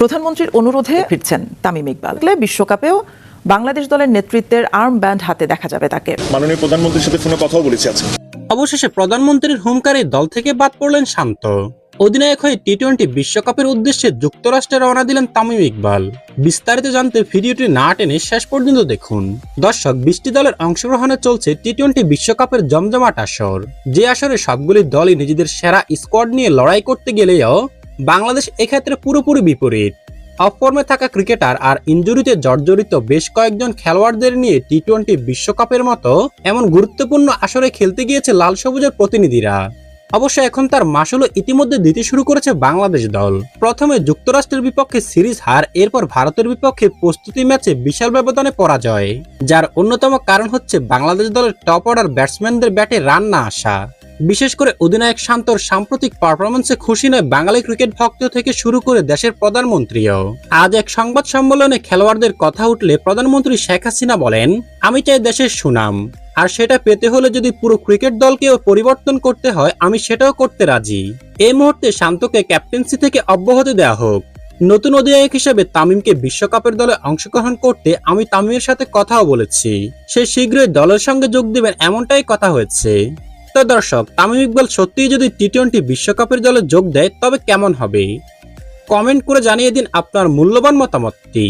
প্রধানমন্ত্রীর অনুরোধে ফিরছেন তামিম ইকবাল। বিশ্বকাপেও বাংলাদেশ দলের নেতৃত্বের আর্ম ব্যান্ড হাতে দেখা যাবে তাকে। মাননীয় প্রধানমন্ত্রীর সাথে ফোনে কথাও বলেছি আজকে। অবশেষে প্রধানমন্ত্রীর হুমকারে দল থেকে বাদ পড়লেন শান্ত। অধিনায়ক হয়ে টি টোয়েন্টি বিশ্বকাপের উদ্দেশ্যে যুক্তরাষ্ট্রে রওনা দিলেন তামিম ইকবাল। বিস্তারিত জানতে ভিডিওটি না টেনে শেষ পর্যন্ত দেখুন। দর্শক বিশটি দলের অংশগ্রহণে চলছে টি টোয়েন্টি বিশ্বকাপের জমজমাট আসর। যে আসরে সবগুলি দলই নিজেদের সেরা স্কোয়াড নিয়ে লড়াই করতে গেলেও বাংলাদেশ এক্ষেত্রে পুরোপুরি বিপরীত। অফ ফর্মে থাকা ক্রিকেটার আর ইঞ্জুরিতে জর্জরিত বেশ কয়েকজন খেলোয়াড়দের নিয়ে টি টোয়েন্টি বিশ্বকাপের মতো এমন গুরুত্বপূর্ণ আসরে খেলতে গিয়েছে লাল সবুজের প্রতিনিধিরা। অবশ্য এখন তার মাসুলও ইতিমধ্যে দিতে শুরু করেছে বাংলাদেশ দল। প্রথমে যুক্তরাষ্ট্রের বিপক্ষে সিরিজ হার, এরপর ভারতের বিপক্ষে প্রস্তুতি ম্যাচে বিশাল ব্যবধানে পরাজয়, যার অন্যতম কারণ হচ্ছে বাংলাদেশ দলের টপ অর্ডার ব্যাটসম্যানদের ব্যাটে রান না আসা। বিশেষ করে অধিনায়ক শান্তর সাম্প্রতিক পারফরমেন্সে খুশি নয় বাঙালি ক্রিকেট ভক্ত থেকে শুরু করে দেশের প্রধানমন্ত্রীও। আজ এক সংবাদ সম্মেলনে খেলোয়াড়দের কথা উঠলে প্রধানমন্ত্রী শেখ হাসিনা বলেন, আমি চাই দেশের সুনাম। আর সেটা পেতে হলে যদি পুরো ক্রিকেট দলকেও পরিবর্তন করতে হয়, আমি সেটাও করতে রাজি। এই মুহূর্তে শান্তকে ক্যাপ্টেন্সি থেকে অব্যাহতি দেওয়া হোক। নতুন অধিনায়ক হিসেবে তামিমকে বিশ্বকাপের দলে অংশগ্রহণ করতে আমি তামিমের সাথে কথাও বলেছি। সে শীঘ্রই দলের সঙ্গে যোগ দেবেন এমনটাই কথা হয়েছে। তো দর্শক, তামিম ইকবাল সত্যিই যদি টি টোয়েন্টি বিশ্বকাপের দলে যোগ দেয়, তবে কেমন হবে? কমেন্ট করে জানিয়ে দিন আপনার মূল্যবান মতামতটি।